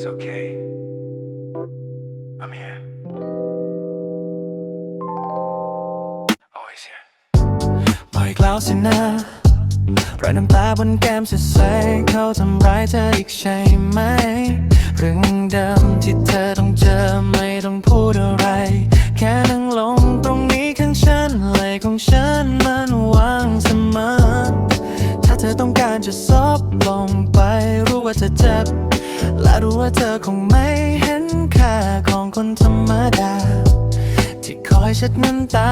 It's okay. I'm here. Always here. มาอีกแล้วสินะรอยน้ำตาบนแก้มเสียใสเขาทำร้ายเธออีกใช่ไหม เรื่องเดิมที่เธอต้องเจอไม่ต้องพูดอะไร แค่นั่งลงตรงนี้ข้างฉันไหลของฉันมันว่างเสมอ ถ้าเธอต้องการจะซบลงไปรู้ว่าเธอเจ็บ และรู้ว่าเธอคงไม่เห็นค่าของคนธรรมดา ที่คอยเช็ดน้ำตา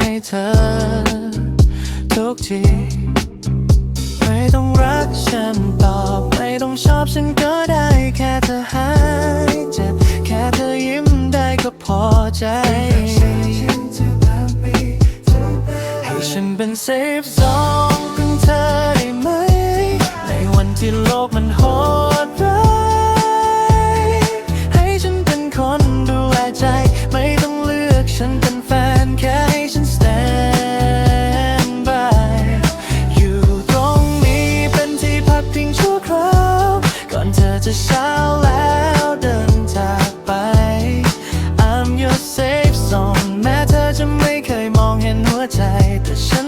ให้เธอ ทุกทีไม่ต้องรักฉันตอบ ไม่ต้องชอบฉันก็ได้ แค่เธอหายเจ็บ แค่เธอยิ้มได้ก็พอใจให้ฉันเป็นเซฟโซนของเธอได้ไหม ในวันที่โลกมันโหด จะเช้าแล้วเดินจากไป I'm your safe zone แม้เธอจะไม่เคยมองเห็นหัวใจแต่ฉัน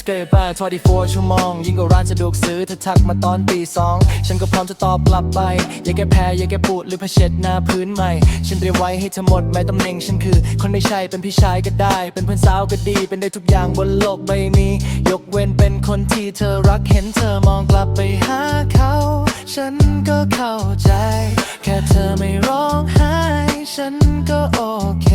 สเกย์บ้าน24 ชั่วโมง ยิ่งกว่าร้านสะดวกซื้อเธอทักมาตอนตีสองฉันก็พร้อมจะตอบกลับไป อย่าแก้แพ้อย่าแก้ปูดหรือผ้าเช็ดหน้าพื้นใหม่ ฉันเตรียมไว้ให้เธอหมดไม่ตำแหน่งฉันคือ คนไม่ใช่เป็นพี่ชายก็ได้ เป็นเพื่อนสาวก็ดี เป็นได้ทุกอย่างบนโลกใบนี้ ยกเว้นเป็นคนที่เธอรักเห็นเธอมองกลับไปหาเขา ฉันก็เข้าใจ แค่เธอไม่ร้องไห้ ฉันก็โอเค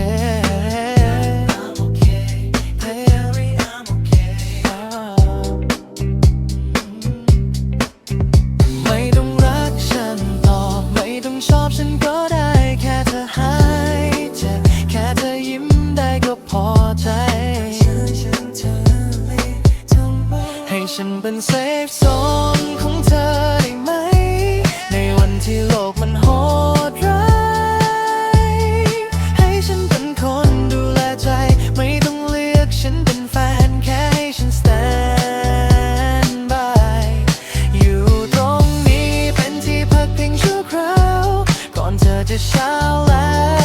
เป็นเซฟโซนของเธอได้ไหม ในวันที่โลกมันโหดร้ายให้ฉันเป็นคนดูแลใจ ไม่ต้องเลือกฉันเป็นแฟนแค่ให้ฉัน stand by อยู่ตรงนี้เป็นที่พักพิงชั่วคราว ก่อนเธอจะเช้าแล้ว